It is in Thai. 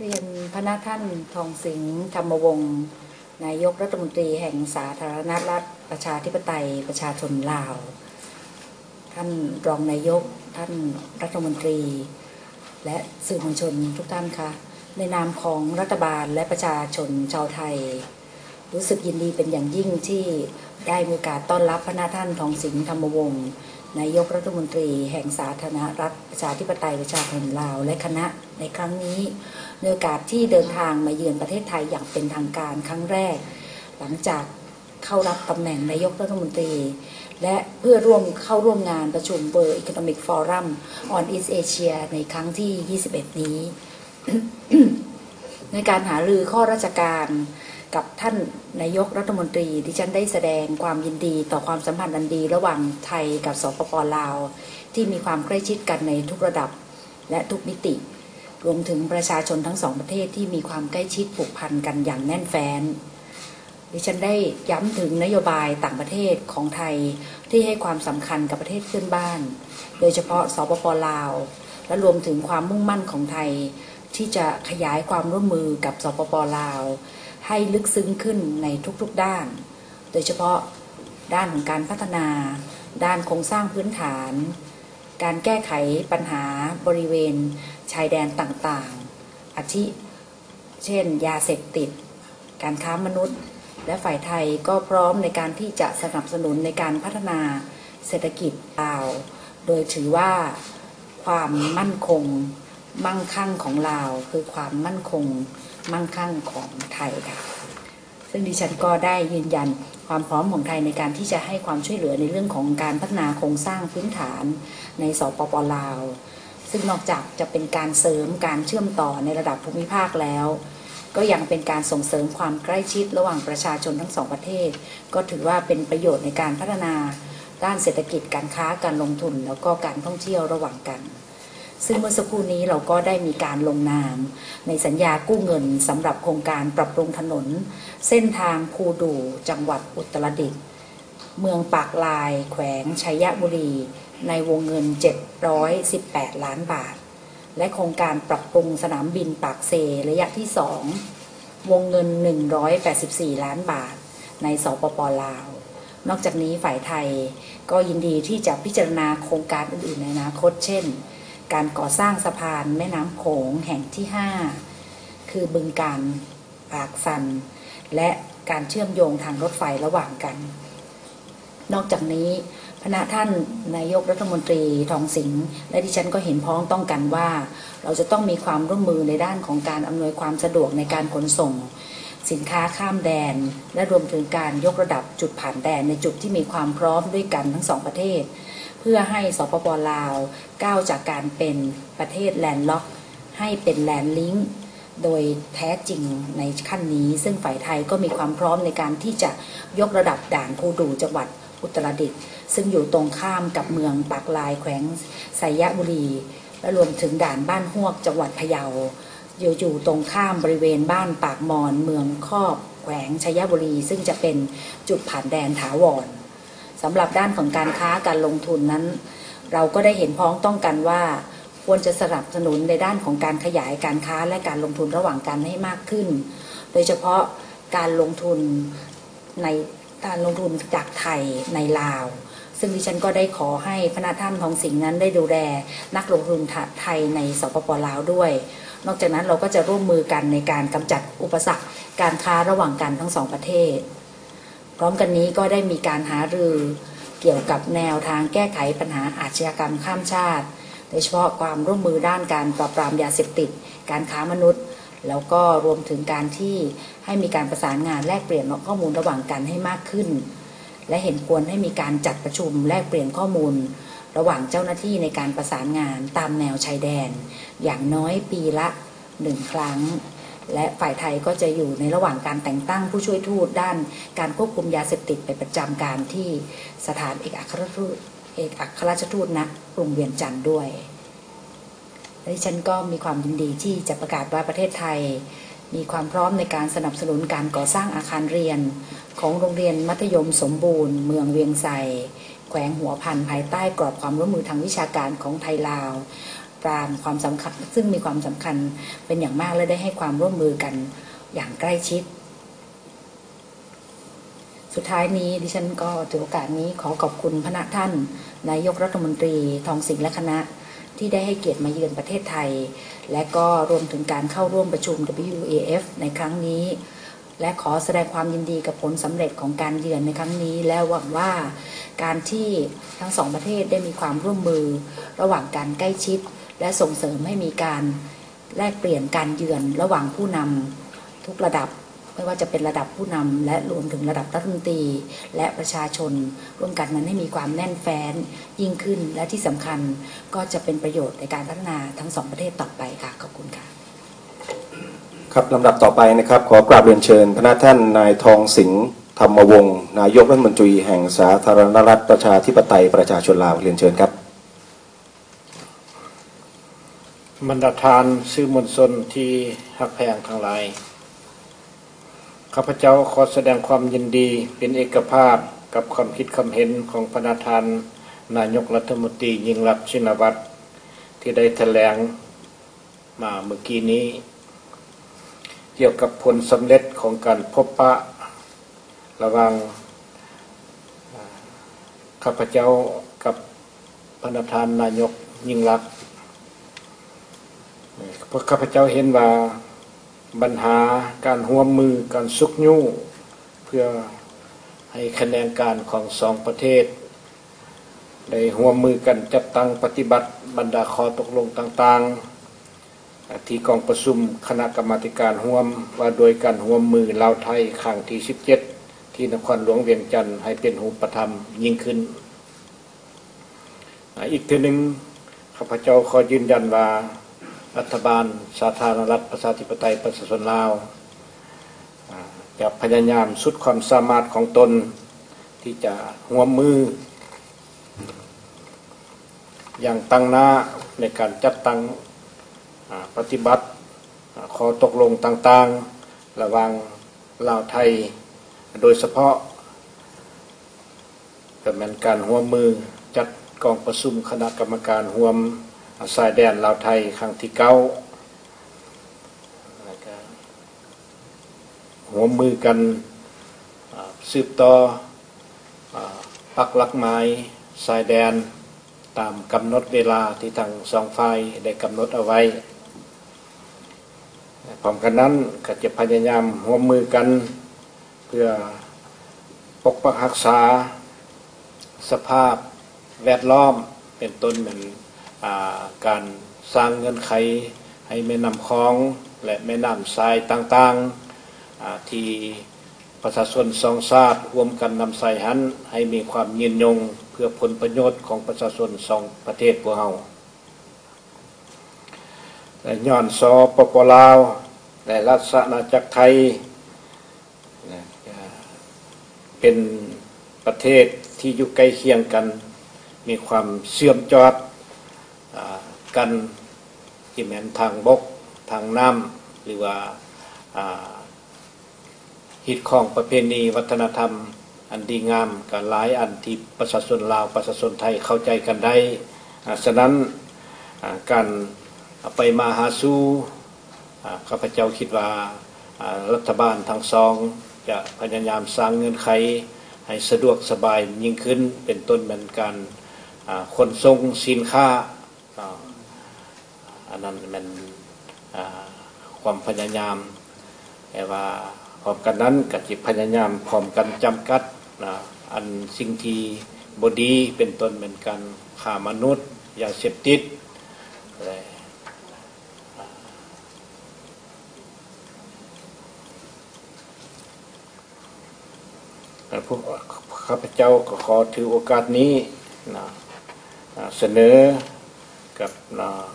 เรียนพระนาท่านทองสิงห์ธรรมวงศ์นายกรัฐมนตรีแห่งสาธารณรัฐประชาธิปไตยประชาชนลาว ท่านรองนายก ท่านรัฐมนตรี และสื่อมวลชนทุกท่านคะในนามของรัฐบาลและประชาชนชาวไทย รู้สึกยินดีเป็นอย่างยิ่งที่ได้มีโอกาสต้อนรับพระนาท่านทองสิงห์ธรรมวงศ์นายกรัฐมนตรีแห่งสาธารณรัฐประชาธิปไตยประชาชนลาว และคณะ ในครั้งนี้ในโอกาสที่เดินทางมาเยือนประเทศไทยอย่างเป็นทางการครั้งแรก หลังจากเข้ารับตำแหน่งนายกรัฐมนตรี และเพื่อร่วมเข้าร่วมงานประชุม World Economic Forum on East Asia ในครั้งที่ 21 นี้ ในการหารือข้อราชการกับท่านนายกรัฐมนตรีดิฉันได้แสดงความยินดีต่อความสัมพันธ์อันดี ระหว่างไทยกับสปปลาว ที่มีความใกล้ชิดกันในทุกระดับและทุกมิติ รวมถึงประชาชนทั้งสองประเทศที่มีความใกล้ชิดผูกพันกันอย่างแน่นแฟ้นดิฉันได้ย้ำถึงนโยบายต่างประเทศของไทยที่ให้ความสำคัญกับประเทศเพื่อนบ้าน โดยเฉพาะสปปลาว และรวมถึงความมุ่งมั่นของไทย ที่จะขยายความร่วมมือกับสปปลาว ให้ลึกซึ้งขึ้นในทุกๆด้าน โดยเฉพาะด้านของการพัฒนา ด้านโครงสร้างพื้นฐาน การแก้ไขปัญหาบริเวณชายแดนต่างๆ อาทิเช่น ยาเสพติด การค้ามนุษย์ และฝ่ายไทยก็พร้อมในการที่จะสนับสนุนในการพัฒนาเศรษฐกิจลาว โดยถือว่าความมั่นคงมั่งคั่งของลาว คือความมั่นคงมั่งคั่งของไทยค่ะ ซึ่งดิฉันก็ได้ยืนยันความพร้อมของไทยในการที่จะให้ความช่วยเหลือในเรื่องของการพัฒนาโครงสร้างพื้นฐานในสปปลาว ซึ่งนอกจากจะเป็นการเสริมการเชื่อมต่อในระดับภูมิภาคแล้ว ก็ยังเป็นการส่งเสริมความใกล้ชิดระหว่างประชาชนทั้งสองประเทศ ก็ถือว่าเป็นประโยชน์ในการพัฒนาด้านเศรษฐกิจการค้าการลงทุน แล้วก็การท่องเที่ยวระหว่างกัน ซึ่งเมื่อสักครู่นี้เราก็ได้มีการลงนาม ในสัญญากู้เงินสำหรับโครงการปรับปรุงถนน เส้นทางภูดูจังหวัดอุตรดิตถ์เมืองปากลาย แขวงชัยบุรี ในวงเงิน 718 ล้านบาท และโครงการปรับปรุงสนามบินปากเซระยะที่ 2 วงเงิน 184 ล้านบาท ในสปปลาว นอกจากนี้ฝ่ายไทยก็ยินดีที่จะพิจารณาโครงการอื่นๆในอนาคตเช่น การก่อสร้างสะพานแม่น้ำโขงแห่งที่ 5 คือบึงการปากสัน และการเชื่อมโยงทางรถไฟระหว่างกัน นอกจากนี้พณะท่านนายกรัฐมนตรีทองสิงห์และดิฉันก็เห็นพ้องต้องกันว่า เราจะต้องมีความร่วมมือในด้านของการอำนวยความสะดวกในการขนส่ง สินค้าข้ามแดน และรวมถึงการยกระดับจุดผ่านแดนในจุดที่มีความพร้อมด้วยกันทั้งสองประเทศ พื่อให้สปปลาวก้าวจากการเป็นประเทศแลนด์ล็อก ให้เป็นแลนด์ลิงก์โดยแท้จริงในขั้นนี้ ซึ่งฝ่ายไทยก็มีความพร้อมในการที่จะยกระดับด่านภูดูจังหวัดอุตรดิตถ์ซึ่งอยู่ตรงข้ามกับเมืองปากลายแขวงไสยบุรี และรวมถึงด่านบ้านฮวกจังหวัดพะเยาอยู่อยู่ตรงข้ามบริเวณบ้านปากมอนเมืองครอบแขวงชัยบุรี ซึ่งจะเป็นจุดผ่านแดนถาวร สำหรับด้านของการค้าการลงทุนนั้น เราก็ได้เห็นพ้องต้องกันว่า ควรจะสนับสนุนในด้านของการขยายการค้าและการลงทุนระหว่างกันให้มากขึ้น โดยเฉพาะการลงทุนในการลงทุนจากไทยในลาว ซึ่งดิฉันก็ได้ขอให้พระท่านทองสิงห์นั้นได้ดูแลนักลงทุนไทยในสปปลาวด้วย นอกจากนั้นเราก็จะร่วมมือกันในการกำจัดอุปสรรคการค้าระหว่างกันทั้งสองประเทศ พร้อมกันนี้ก็ได้มีการหารือเกี่ยวกับแนวทางแก้ไขปัญหาอาชญากรรมข้ามชาติ โดยเฉพาะความร่วมมือด้านการปราบปรามยาเสพติด การค้ามนุษย์ แล้วก็รวมถึงการที่ให้มีการประสานงานแลกเปลี่ยนข้อมูลระหว่างกันให้มากขึ้น และเห็นควรให้มีการจัดประชุมแลกเปลี่ยนข้อมูล ระหว่างเจ้าหน้าที่ในการประสานงานตามแนวชายแดน อย่างน้อยปีละหนึ่งครั้ง และฝ่ายไทยก็จะอยู่ในระหว่างการแต่งตั้งผู้ช่วยทูตด้านการควบคุมยาเสพติดไปประจำการที่สถานเอกอัครราชทูตเอกอัครราชทูตณกรุงเวียงจันทร์ด้วยและดิฉันก็มีความยินดีที่จะประกาศว่าประเทศไทย มีความพร้อมในการสนับสนุนการก่อสร้างอาคารเรียน ของโรงเรียนมัธยมสมบูรณ์ เมืองเวียงไซแขวงหัวพันภายใต้กรอบความร่วมมือทางวิชาการของไทยลาว พปรางความสำคัญ ซึ่งมีความสำคัญเป็นอย่างมากและได้ให้ความร่วมมือกันอย่างใกล้ชิด สุดท้ายนี้ดิฉันก็ถือโอกาสนี้ขอขอบคุณพระท่านนายกรัฐมนตรีทองสิงห์และคณะที่ได้ให้เกียรติมาเยือนประเทศไทย และก็รวมถึงการเข้าร่วมประชุม WAF ในครั้งนี้ และขอแสดงความยินดีกับผลสำเร็จของการเยือนในครั้งนี้ และหวังว่าการที่ทั้งสองประเทศได้มีความร่วมมือ ระหว่างการใกล้ชิด และส่งเสริมให้มีการแลกเปลี่ยนการเยือนระหว่างผู้นำทุกระดับไม่ว่าจะเป็นระดับผู้นำและรวมถึงระดับรัฐมนตรี และประชาชน ร่วมกันนั้นให้มีความแน่นแฟ้นยิ่งขึ้นและที่สำคัญก็จะเป็นประโยชน์ในการพัฒนาทั้งสองประเทศต่อไปค่ะขอบคุณค่ะ ครับลำดับต่อไปนะครับ ขอกราบเรียนเชิญ พระท่านนายทองสิงห์ธรรมวงศ์นายกรัฐมนตรีแห่งสาธารณรัฐประชาธิปไตยประชาชนลาวเรียนเชิญครับ บรรดาทานสื่อมวลชนที่หักแพงทั้งหลาย ข้าพเจ้าขอแสดงความยินดีเป็นเอกภาพกับความคิดความเห็นของพระนาทานนายกรัฐมนตรียิ่งรักชินวัตรที่ได้แถลงมาเมื่อกี้นี้ เกี่ยวกับผลสำเร็จของการพบปะ ระว่างข้าพเจ้ากับพระนาทานนายกยิ่งรัก พราะข้าพเจ้าเห็นว่าปัญหาการห่วมมือการซุกยู่เพื่อให้คะแนนการของสองประเทศ ได้ห่วมมือกันจัดตั้งปฏิบัติบรรดาข้อตกลงต่างๆ ที่กองประชุมคณะกรรมาการห่วมว่าโดยการห่วมมือลาวไทยครั้งที่ 17 ที่นครหลวงเวียงจันทร์ให้เป็นหูปธรรมยิ่งขึ้น อีกทีหนึ่งข้าพเจ้าขอยืนยันว่า รัฐบาล สาธารณรัฐประชาธิปไตยประชาชนลาวจะพยายามสุดความสามารถของตนที่จะหัวมือ อย่างตั้งหน้าในการจัดตั้งปฏิบัติขอตกลงต่างๆ ระว่างลาวไทย โดยเฉพาะเป็นการหัวมมือจัดกองประชุมคณะกรรมการห่วม สายแดนลาวไทยครั้งที่เก้าหัวมือกันสืบต่อปักลักไม้สายแดนตามกำหนดเวลาที่ทางสองฝ่ายได้กำหนดเอาไว้พร้อมกันนั้นก็จะพยายามหัวมือกันเพื่อปกปักรักษาสภาพแวดล้อมเป็นต้นเหมือน การสร้างเงื่อนไขให้แม่น้ำคลองและแม่น้ำทรายต่างๆที่ประชาชนสองชาติร่วมกันนำใส่หันให้มีความยืนยงเพื่อผลประโยชน์ของประชาชนสองประเทศพวกเราและย้อนสอปปลาวและรัฐอาณาจักรไทยเป็นประเทศที่อยู่ใกล้เคียงกัน มีความเชื่อมจอด กันที่แม้นทางบกทางน้ำหรือว่าอ่าฮิตของประเพณีวัฒนธรรม อันดีงามการหลายอันที่ประชาชนลาวประชาชนไทยเข้าใจกันได้ฉะนั้นการไปมาหาสู่ข้าพเจ้าคิดว่ารัฐบาลทั้งสอง จะพยายามสร้างเงื่อนไขให้สะดวกสบายยิ่งขึ้นเป็นต้นเหมือนการขนส่งสินค้า อันนั้นมันความพยายามแต่ว่าพร้อมกันนั้นกับจิตพยายามพร้อมกันจำกัดนะอันสิ่งที่บดีเป็นต้นเหมือนกันข่ามนุษย์ยาเสพติดและอ่าพวกข้าพเจ้าก็ขอถือโอกาสนี้นะเสนอกับอ่า